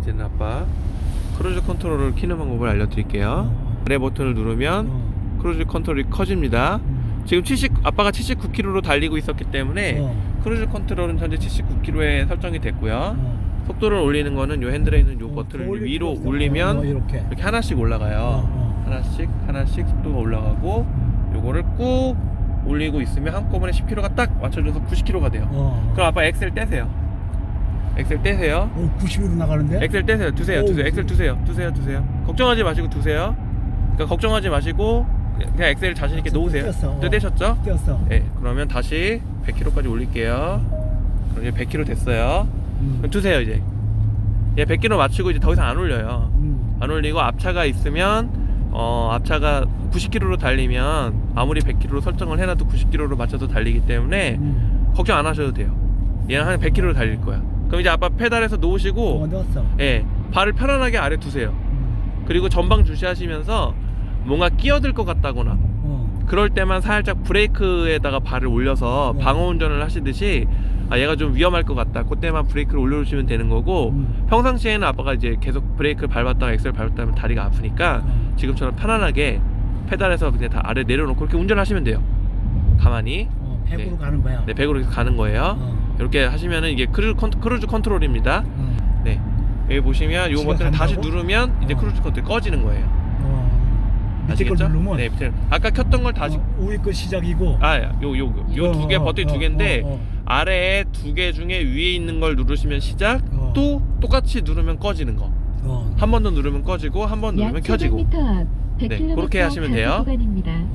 이제는 아빠 크루즈 컨트롤을 키는 방법을 알려드릴게요. 어. 아래 버튼을 누르면 어. 크루즈 컨트롤이 커집니다. 음. 지금 70 아빠가 79km로 달리고 있었기 때문에 어. 크루즈 컨트롤은 현재 79km에 설정이 됐고요. 어. 속도를 올리는 거는 요 핸들에 있는 요 어, 버튼을 위로. 올리면 어, 이렇게 이렇게 하나씩 올라가요. 어, 어. 하나씩 하나씩 속도가 올라가고 요거를 꾹 올리고 있으면 한꺼번에 10km가 딱 맞춰져서 90km가 돼요. 어. 그럼 아빠 엑셀 떼세요. 엑셀 떼세요. 어, 90으로 나가는데? 엑셀 떼세요. 두세요. 오, 두세요. 엑셀 두세요. 두세요. 두세요. 걱정하지 마시고 두세요. 그러니까 걱정하지 마시고 그냥 엑셀 자신 있게 아, 놓으세요. 어. 또 떼셨죠? 뛰었어. 네. 그러면 다시 100km까지 올릴게요. 그럼 이제 100km 됐어요. 음. 그럼 두세요 이제. 얘 100km 맞추고 이제 더 이상 안 올려요. 음. 안 올리고 앞차가 있으면 어 앞차가 90km로 달리면 아무리 100km로 설정을 해놔도 90km로 맞춰서 달리기 때문에 음. 걱정 안 하셔도 돼요. 얘는 한 100km로 달릴 거야. 그럼 이제 아빠 페달에서 놓으시고 어, 넣었어. 예, 발을 편안하게 아래 두세요. 음. 그리고 전방 주시하시면서 뭔가 끼어들 것 같다거나 어. 그럴 때만 살짝 브레이크에다가 발을 올려서 네. 방어 운전을 하시듯이 아 얘가 좀 위험할 것 같다. 그때만 브레이크를 올려주시면 되는 거고 음. 평상시에는 아빠가 이제 계속 브레이크를 밟았다가 엑셀 밟았다 하면 다리가 아프니까 어. 지금처럼 편안하게 페달에서 그냥 다 아래 내려놓고 그렇게 운전하시면 돼요. 가만히 어, 100으로 네. 가는 거야. 네, 100으로 이렇게 가는 거예요. 어. 이렇게 하시면은 이게 크루, 컨, 크루즈 컨트롤입니다. 어. 네. 여기 보시면 이 지가 버튼을 다시 간다고? 누르면 이제 어. 크루즈 컨트롤 꺼지는 거예요. 어. 밑에 걸 아시겠죠? 누르면 네, 밑에 아까 켰던 걸 다시 어, 위에 거 시작이고 아, 요 요 요두개 어, 버튼 어, 두 개인데 어, 어. 아래에 두 개 중에 위에 있는 걸 누르시면 시작, 어. 또 똑같이 누르면 꺼지는 거. 어. 한 번 더 누르면 꺼지고 한 번 누르면 약 켜지고. 700m 앞 네, 100km 그렇게 하시면 돼요. 구간입니다.